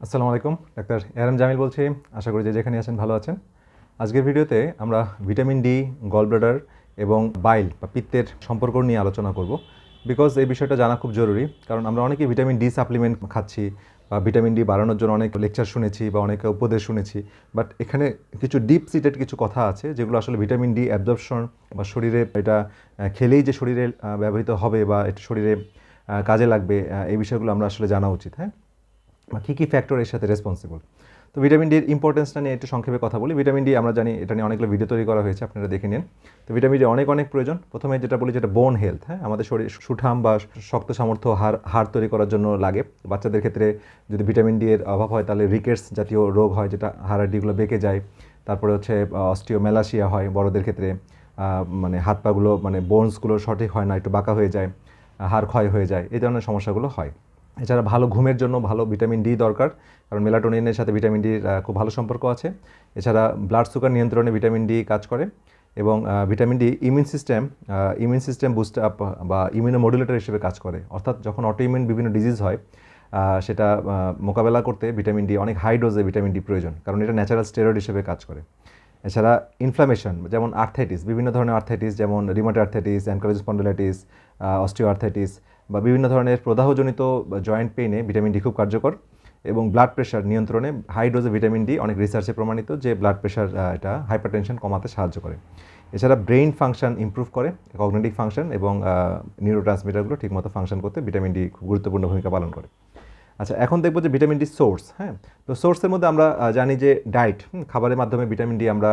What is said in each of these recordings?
আসসালামু আলাইকুম, ডাক্তার এরম জামিল বলছি। আশা করি যে যেখানে আছেন ভালো আছেন। আজকের ভিডিওতে আমরা ভিটামিন ডি গল গলব্লাডার এবং বাইল বা পিত্তের সম্পর্ক নিয়ে আলোচনা করব। বিকজ এই বিষয়টা জানা খুব জরুরি, কারণ আমরা অনেকে ভিটামিন ডি সাপ্লিমেন্ট খাচ্ছি বা ভিটামিন ডি বাড়ানোর জন্য অনেক লেকচার শুনেছি বা অনেক উপদেশ শুনেছি। বাট এখানে কিছু ডিপ সিটেড কিছু কথা আছে, যেগুলো আসলে ভিটামিন ডি অ্যাবজর্পশন বা শরীরে এটা খেলেই যে শরীরে ব্যবহৃত হবে বা এটা শরীরে কাজে লাগবে এই বিষয়গুলো আমরা আসলে জানা উচিত হ্যাঁ? বা কী কী ফ্যাক্টর এর সাথে রেসপন্সিবল তো ভিটামিন ডির ইম্পর্টেন্সটা নিয়ে একটু সংক্ষেপে কথা বলি। ভিটামিন ডি আমরা জানি এটা নিয়ে অনেকগুলো ভিডিও তৈরি করা হয়েছে, আপনারা দেখে নিন। তো ভিটামিন ডি অনেক অনেক প্রয়োজন। প্রথমে যেটা বলি, যেটা বোন হেলথ হ্যাঁ? আমাদের শরীর সুঠাম বা শক্ত সামর্থ্য হাড় হাড় তৈরি করার জন্য লাগে। বাচ্চাদের ক্ষেত্রে যদি ভিটামিন ডি এর অভাব হয়, তাহলে রিকেটস জাতীয় রোগ হয়, যেটা হাড়াডিগুলো বেঁকে যায়। তারপরে হচ্ছে অস্টিওমেলাসিয়া হয় বড়দের ক্ষেত্রে। মানে হাত পাগুলো মানে বোনসগুলো সঠিক হয় না, একটু বাঁকা হয়ে যায়, হাড় ক্ষয় হয়ে যায়, এই ধরনের সমস্যাগুলো হয়। এছাড়া ভালো ঘুমের জন্য ভালো ভিটামিন ডি দরকার, কারণ মেলাটোনিনের সাথে ভিটামিন ডির খুব ভালো সম্পর্ক আছে। এছাড়া ব্লাড সুগার নিয়ন্ত্রণে ভিটামিন ডি কাজ করে এবং vitamin D immune system immune system boost up বা ইমিউনোমডুলেটর হিসেবে কাজ করে। অর্থাৎ যখন অটো অটোইমিউন বিভিন্ন ডিজিজ হয় সেটা মোকাবেলা করতে ভিটামিন ডি, অনেক হাই ডোজে ভিটামিন ডি প্রয়োজন, কারণ এটা ন্যাচারাল স্টেরয়েড হিসেবে কাজ করে। এছাড়া ইনফ্লামেশন, যেমন আর্থাইটিস, বিভিন্ন ধরনের আর্থাইটিস, যেমন rheumatoid arthritis ankylosing spondylitis osteo arthritis বা বিভিন্ন ধরনের প্রদাহজনিত জয়েন্ট পেইনে ভিটামিন ডি খুব কার্যকর এবং ব্লাড প্রেশার নিয়ন্ত্রণে হাই ডোজে ভিটামিন ডি অনেক রিসার্চে প্রমাণিত যে ব্লাড প্রেশার এটা হাইপারটেনশন কমাতে সাহায্য করে। এছাড়া ব্রেইন ফাংশন ইম্প্রুভ করে কগনেটিভ ফাংশন এবং নিউরো ট্রান্সমিটারগুলো ঠিকমতো ফাংশন করতে ভিটামিন ডি খুব গুরুত্বপূর্ণ ভূমিকা পালন করে। আচ্ছা এখন দেখব যে ভিটামিন ডি সোর্স হ্যাঁ? তো সোর্সের মধ্যে আমরা জানি যে ডায়েট খাবারের মাধ্যমে ভিটামিন ডি আমরা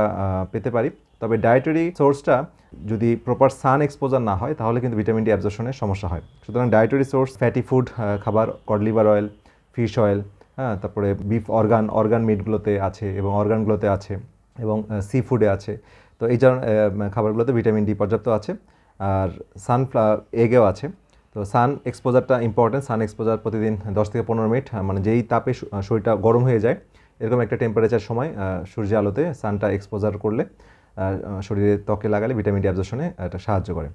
পেতে পারি। তবে ডায়েটারি সোর্সটা যদি প্রপার সান এক্সপোজার না হয়, তাহলে কিন্তু ভিটামিন ডি অ্যাবজর্শনের সমস্যা হয়। সুতরাং ডায়েটারি সোর্স, ফ্যাটি ফুড খাবার, cod liver oil, fish oil হ্যাঁ তারপরে বিফ অর্গান অর্গান মিটগুলোতে আছে এবং অর্গানগুলোতে আছে এবং সি ফুডে আছে। তো এই ধরনের খাবারগুলোতে ভিটামিন ডি পর্যাপ্ত আছে। আর সানফ্লা এগেও আছে। তো সান এক্সপোজারটা ইম্পর্টেন্ট সান এক্সপোজার প্রতিদিন দশ থেকে পনেরো মিনিট মানে যেই তাপে শরীরটা গরম হয়ে যায়, এরকম একটা টেম্পারেচার সময় সূর্যের আলোতে সানটা এক্সপোজার করলে শরীরে ত্বকে লাগালে ভিটামিন ডি অ্যাবজর্শনে এটা সাহায্য করে।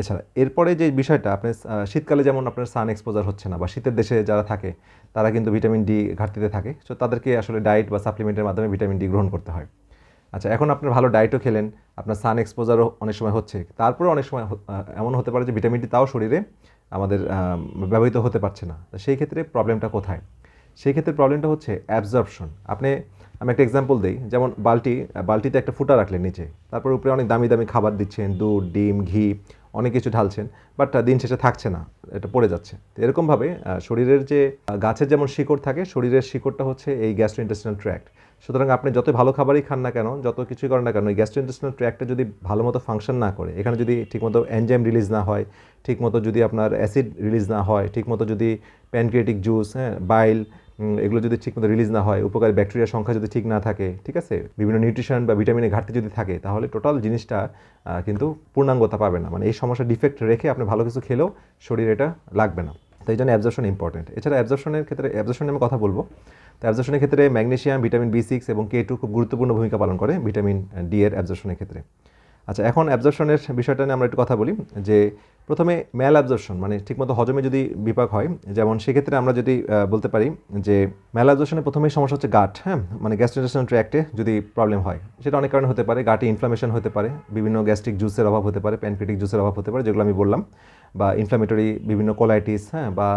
এছাড়া এরপরে যে বিষয়টা, আপনি শীতকালে যেমন আপনার সান এক্সপোজার হচ্ছে না বা শীতের দেশে যারা থাকে, তারা কিন্তু ভিটামিন ডি ঘাটতিতে থাকে সো তাদেরকে আসলে ডায়েট বা সাপ্লিমেন্টের মাধ্যমে ভিটামিন ডি গ্রহণ করতে হয়। আচ্ছা এখন আপনার ভালো ডায়েটও খেলেন, আপনার সান এক্সপোজারও অনেক সময় হচ্ছে তারপরে অনেক সময় এমন হতে পারে যে ভিটামিন ডি তাও শরীরে আমাদের ব্যবহৃত হতে পারছে না। সেই ক্ষেত্রে প্রবলেমটা কোথায়? সেই ক্ষেত্রে প্রবলেমটা হচ্ছে অ্যাবজর্পশন আপনি, আমি একটা এক্সাম্পল দিই। যেমন বালতি, বালতিতে একটা ফুটা রাখলেন নিচে। তারপর উপরে অনেক দামি দামি খাবার দিচ্ছেন। দুধ, ডিম, ঘি। অনেক কিছু ঢালছেন বাট দিন শেষে থাকছে না, এটা পড়ে যাচ্ছে। তো এরকমভাবে শরীরের যে গাছের যেমন শিকড় থাকে, শরীরের শিকড়টা হচ্ছে এই গ্যাস্ট্রোইন্টেস্টিনাল ট্র্যাক্ট সুতরাং আপনি যত ভালো খাবারই খান না কেন, যত কিছুই করেন না কেন এই গ্যাস্ট্রোইন্টেস্টিনাল ট্র্যাক্টটা যদি ভালো মতো ফাংশন না করে, এখানে যদি ঠিকমতো এনজাইম রিলিজ না হয়, ঠিকমতো যদি আপনার অ্যাসিড রিলিজ না হয়, ঠিকমতো যদি প্যানক্রিয়েটিক জুস হ্যাঁ বাইল এগুলো যদি ঠিকমতো রিলিজ না হয়, উপকারী ব্যাকটেরিয়ার সংখ্যা যদি ঠিক না থাকে, ঠিক আছে? বিভিন্ন নিউট্রিশন বা ভিটামিনের ঘাটতি যদি থাকে, তাহলে টোটাল জিনিসটা কিন্তু পূর্ণাঙ্গতা পাবে না। মানে এই সমস্যা ডিফেক্ট রেখে আপনি ভালো কিছু খেলেও শরীর এটা লাগবে না। তো এই জন্য অ্যাবজর্পশন ইম্পর্টেন্ট এছাড়া অ্যাবজর্পশনের ক্ষেত্রে অ্যাবজর্পশনে আমি কথা বলব। তো অ্যাবজর্পশনের ক্ষেত্রে ম্যাগনেসিয়াম ভিটামিন বি সিক্স এবং কে টু খুব গুরুত্বপূর্ণ ভূমিকা পালন করে ভিটামিন ডি এর অ্যাবজর্পশনের ক্ষেত্রে। আচ্ছা এখন অ্যাবজর্পশনের বিষয়টা নিয়ে আমরা একটু কথা বলি, যে প্রথমে ম্যাল অ্যাবজর্পশন মানে ঠিকমতো হজমে যদি বিপাক হয়, যেমন সেক্ষেত্রে আমরা যদি বলতে পারি যে ম্যাল অ্যাবজর্পশনের প্রথমেই সমস্যা হচ্ছে গাট হ্যাঁ? মানে গ্যাস্ট্রোইন্টেস্টিনাল ট্র্যাক্টে যদি প্রবলেম হয়, সেটা অনেক কারণে হতে পারে গাটে ইনফ্লামেশন হতে পারে, বিভিন্ন গ্যাস্ট্রিক জুসের অভাব হতে পারে প্যানক্রিটিক জুসের অভাব হতে পারে, যেগুলো আমি বললাম, বা ইনফ্লামেটরি বিভিন্ন কোলাইটিস হ্যাঁ? বা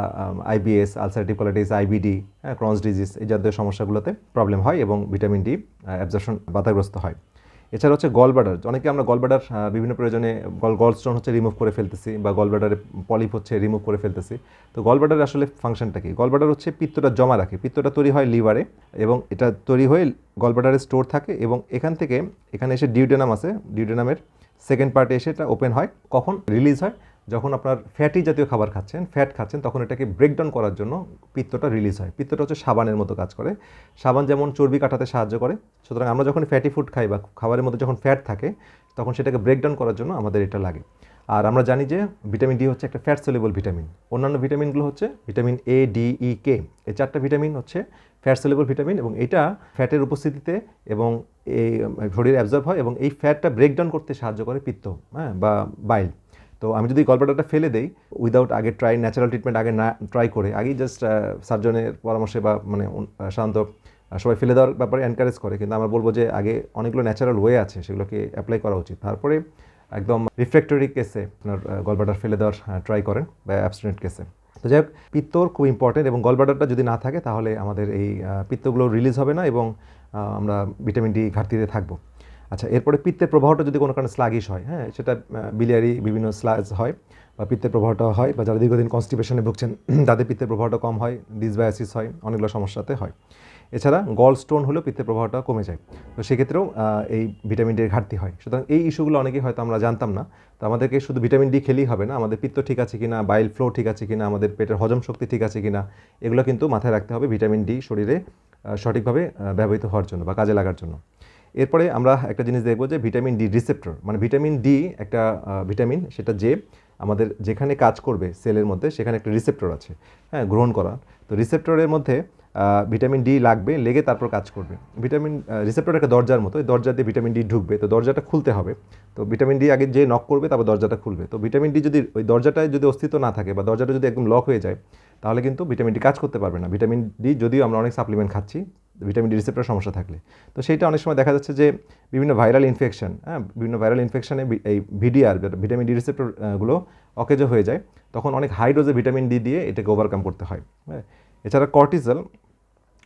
আইবিএস আলসারেটিভ কোলাইটিস আইবিডি হ্যাঁ? ক্রনস ডিজিজ এই জাতীয় সমস্যাগুলোতে প্রবলেম হয় এবং ভিটামিন ডি অ্যাবজর্পশন বাধাগ্রস্ত হয়। এছাড়া হচ্ছে গলব্লাডার অনেকে আমরা গলব্লাডার বিভিন্ন প্রয়োজনে গল গল স্টোন হচ্ছে রিমুভ করে ফেলতেছি বা গলব্লাডারে পলিপ হচ্ছে রিমুভ করে ফেলতেছি। তো গলব্লাডার আসলে ফাংশনটা কি? গলব্লাডার হচ্ছে পিত্তটা জমা রাখে, পিত্তটা তৈরি হয় লিভারে এবং এটা তৈরি হয়ে গলব্লাডারে স্টোর থাকে এবং এখান থেকে এখানে এসে ডিউডেনাম আছে ডিউডেনামের সেকেন্ড পার্টে এসে এটা ওপেন হয়, কখন? রিলিজ হয় যখন আপনার ফ্যাটি জাতীয় খাবার খাচ্ছেন ফ্যাট খাচ্ছেন, তখন এটাকে ব্রেকডাউন করার জন্য পিত্তটা রিলিজ হয়। পিত্তটা হচ্ছে সাবানের মতো কাজ করে। সাবান যেমন চর্বি কাটাতে সাহায্য করে, সুতরাং আমরা যখন ফ্যাটি ফুড খাই বা খাবারের মধ্যে যখন ফ্যাট থাকে, তখন সেটাকে ব্রেকডাউন করার জন্য আমাদের এটা লাগে। আর আমরা জানি যে ভিটামিন ডি হচ্ছে একটা ফ্যাট সেলেবল ভিটামিন অন্যান্য ভিটামিনগুলো হচ্ছে ভিটামিন এ ডি ই কে এই চারটা ভিটামিন হচ্ছে ফ্যাট সেলেবল ভিটামিন এবং এটা ফ্যাটের উপস্থিতিতে এবং এই শরীরে অ্যাবজর্ব হয় এবং এই ফ্যাটটা ব্রেকডাউন করতে সাহায্য করে পিত্ত হ্যাঁ বা বাইল তো আমি যদি গল্পটাটা ফেলে দেই উইদাউট আগে ট্রাই ন্যাচারাল ট্রিটমেন্ট আগে না ট্রাই করে, আগেই জাস্ট সার্জনের পরামর্শে বা মানে সাধারণত সবাই ফেলে দেওয়ার ব্যাপারে এনকারেজ করে। কিন্তু আমরা বলব যে আগে অনেকগুলো ন্যাচারাল ওয়ে আছে, সেগুলোকে অ্যাপ্লাই করা উচিত। তারপরে একদম রিফ্রেক্টরি কেসে আপনার গলবাটার ফেলে দেওয়ার ট্রাই করেন বা অ্যাবস্টিনেট কেসে তো যাই হোক, পিত্তর খুব ইম্পর্টেন্ট এবং গলবাটারটা যদি না থাকে, তাহলে আমাদের এই পিত্তগুলো রিলিজ হবে না এবং আমরা ভিটামিন ডি ঘাটতিতে থাকব। আচ্ছা এরপরে পিত্তের প্রবাহটা যদি কোনো কারণে স্লাগিশ হয় হ্যাঁ সেটা বিলিয়ারি বিভিন্ন স্লাজ হয় বা পিত্তের প্রবাহটা হয় বা যারা দীর্ঘদিন কনস্টিপেশনে ভুগছেন, তাদের পিত্তের প্রবাহটা কম হয় ডিসবায়াসিস হয়, অনেকগুলো সমস্যাতে হয়। এছাড়া গল স্টোন হলেও পিত্তের প্রবাহটা কমে যায়। তো সেক্ষেত্রেও এই ভিটামিন ডির ঘাটতি হয়। সুতরাং এই ইস্যুগুলো অনেকেই হয়তো আমরা জানতাম না। তো আমাদেরকে শুধু ভিটামিন ডি খেলেই হবে না, আমাদের পিত্ত ঠিক আছে কিনা বাইল ফ্লো ঠিক আছে কিনা, আমাদের পেটের হজম শক্তি ঠিক আছে কিনা, এগুলো কিন্তু মাথায় রাখতে হবে ভিটামিন ডি শরীরে সঠিকভাবে ব্যবহৃত হওয়ার জন্য বা কাজে লাগার জন্য। এরপরে আমরা একটা জিনিস দেখব যে ভিটামিন ডি রিসেপ্টর মানে ভিটামিন ডি একটা ভিটামিন, সেটা যে আমাদের যেখানে কাজ করবে সেলের মধ্যে সেখানে একটা রিসেপ্টর আছে হ্যাঁ গ্রহণ করা তো রিসেপ্টরের মধ্যে ভিটামিন ডি লাগবে, লেগে তারপর কাজ করবে। ভিটামিন রিসেপ্টর একটা দরজার মতো দরজা দিয়ে ভিটামিন ডি ঢুকবে, তো দরজাটা খুলতে হবে। তো ভিটামিন ডি আগে যে নক করবে, তারপর দরজাটা খুলবে। তো ভিটামিন ডি যদি, ওই দরজাটায় যদি অস্তিত্ব না থাকে বা দরজাটা যদি একদম লক হয়ে যায়, তাহলে কিন্তু ভিটামিন ডি কাজ করতে পারবে না। ভিটামিন ডি যদিও আমরা অনেক সাপ্লিমেন্ট খাচ্ছি ভিটামিন ডি রিসেপ্টর সমস্যা থাকলে। তো সেইটা অনেক সময় দেখা যাচ্ছে যে বিভিন্ন ভাইরাল ইনফেকশন হ্যাঁ বিভিন্ন ভাইরাল ইনফেকশনে এই ভিডিআর ভিটামিন ডি রিসেপ্টরগুলো অকেজো হয়ে যায়, তখন অনেক হাই ডোজে ভিটামিন ডি দিয়ে এটাকে ওভারকাম করতে হয় হ্যাঁ। এছাড়া কর্টিজল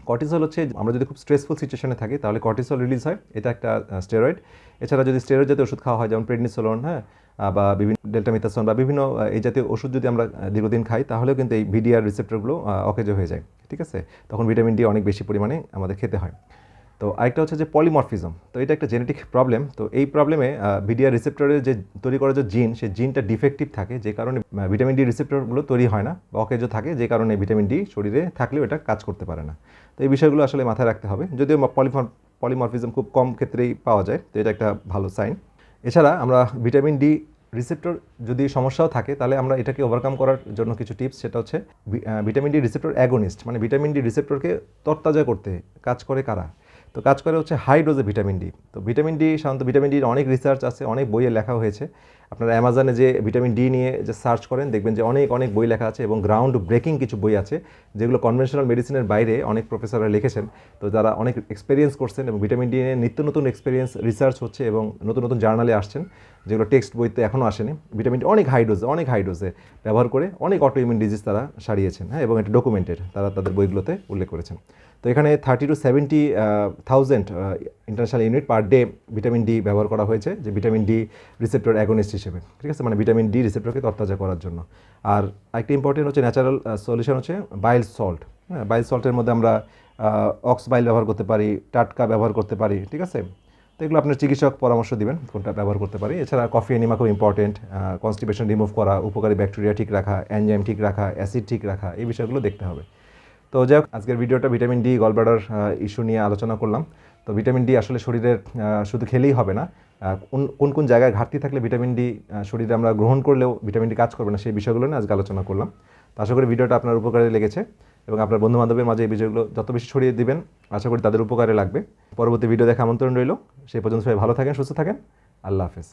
কর্টিসল হচ্ছে, আমরা যদি খুব স্ট্রেসফুল সিচুয়েশনে থাকি, তাহলে কর্টিসল রিলিজ হয়। এটা একটা স্টেরয়েড এছাড়া যদি স্টেরয়েড জাতীয় ওষুধ খাওয়া হয়, যেমন প্রেডনিসোলন হ্যাঁ বা বিভিন্ন ডেল্টামিথাসন বা বিভিন্ন এই জাতীয় ওষুধ যদি আমরা দীর্ঘদিন খাই, তাহলেও কিন্তু এই ভিডিআর রিসেপ্টরগুলো অকেজ হয়ে যায়। ঠিক আছে? তখন ভিটামিন ডি অনেক বেশি পরিমাণে আমাদের খেতে হয়। তো আরেকটা হচ্ছে যে পলিমরফিজম তো এটা একটা জেনেটিক প্রবলেম তো এই প্রবলেমে ভিডিআর রিসেপ্টরের যে তৈরি করা যে জিন সেই জিনটা ডিফেক্টিভ থাকে, যে কারণে ভিটামিন ডি রিসেপ্টরগুলো তৈরি হয় না, বা অকেজো থাকে, যে কারণে ভিটামিন ডি শরীরে থাকলেও এটা কাজ করতে পারে না। তো এই বিষয়গুলো আসলে মাথায় রাখতে হবে, যদিও পলিফর পলিমরফিজম খুব কম ক্ষেত্রেই পাওয়া যায়, তো এটা একটা ভালো সাইন এছাড়া আমরা ভিটামিন ডি রিসেপ্টর যদি সমস্যাও থাকে, তাহলে আমরা এটাকে ওভারকাম করার জন্য কিছু টিপস সেটা হচ্ছে ভিটামিন ডি রিসেপ্টর অ্যাগোনিস্ট মানে ভিটামিন ডি রিসেপ্টরকে তরতাজা করতে কাজ করে কারা? তো কাজ করে হচ্ছে হাই ডোজে ভিটামিন ডি তো ভিটামিন ডি সাধারণত ভিটামিন ডির অনেক রিসার্চ আছে, অনেক বইয়ে লেখা হয়েছে। আপনারা অ্যামাজনে যে ভিটামিন ডি নিয়ে যে সার্চ করেন, দেখবেন যে অনেক অনেক বই লেখা আছে এবং গ্রাউন্ড ব্রেকিং কিছু বই আছে, যেগুলো কনভেনশনাল মেডিসিনের বাইরে অনেক প্রফেসররা লিখেছেন। তো যারা অনেক এক্সপিরিয়েন্স করছেন এবং ভিটামিন ডি নিয়ে নিত্য নতুন এক্সপিরিয়েন্স রিসার্চ হচ্ছে এবং নতুন নতুন জার্নালে আসছেন, যেগুলো টেক্সট বইতে এখনও আসেনি ভিটামিন ডি অনেক হাই ডোজে অনেক হাই ডোজে ব্যবহার করে অনেক অটো ইমিউন ডিজিজ তারা সারিয়েছেন হ্যাঁ এবং এটা ডকুমেন্টেড তারা তাদের বইগুলোতে উল্লেখ করেছেন। তো এখানে thirty to seventy thousand international unit per day vitamin D ব্যবহার করা হয়েছে, যে ভিটামিন ডি রিসেপ্টর অ্যাগোনিস্ট হিসেবে, ঠিক আছে? মানে ভিটামিন ডি রিসেপ্টরকে তরতাজা করার জন্য। আর একটা ইম্পর্টেন্ট হচ্ছে ন্যাচারাল সলিউশন হচ্ছে বাইল সল্ট হ্যাঁ? বাইল সল্টের মধ্যে আমরা অক্স বাইল ব্যবহার করতে পারি, টাটকা ব্যবহার করতে পারি, ঠিক আছে? তো এগুলো আপনার চিকিৎসক পরামর্শ দিবেন, কোনটা ব্যবহার করতে পারি। এছাড়া কফি এনিমা খুব ইম্পর্টেন্ট কনস্টিপেশন রিমুভ করা, উপকারী ব্যাকটেরিয়া ঠিক রাখা অ্যানজাইম ঠিক রাখা অ্যাসিড ঠিক রাখা, এই বিষয়গুলো দেখতে হবে। তো যাই হোক আজকের ভিডিওটা ভিটামিন ডি, গলব্লাডার ইস্যু নিয়ে আলোচনা করলাম। তো ভিটামিন ডি আসলে শরীরের শুধু খেলেই হবে না কোন কোন জায়গায় ঘাটতি থাকলে ভিটামিন ডি শরীরে আমরা গ্রহণ করলেও ভিটামিন ডি কাজ করবে না, সেই বিষয়গুলো নিয়ে আজকে আলোচনা করলাম। তো আশা করি ভিডিওটা আপনার উপকারে লেগেছে এবং আপনার বন্ধু বান্ধবের মাঝে এই বিষয়গুলো যত বেশি ছড়িয়ে দিবেন, আশা করি তাদের উপকারে লাগবে। পরবর্তী ভিডিও দেখা আমন্ত্রণ রইল। সেই পর্যন্ত সবাই ভালো থাকেন, সুস্থ থাকেন। আল্লাহ হাফেজ।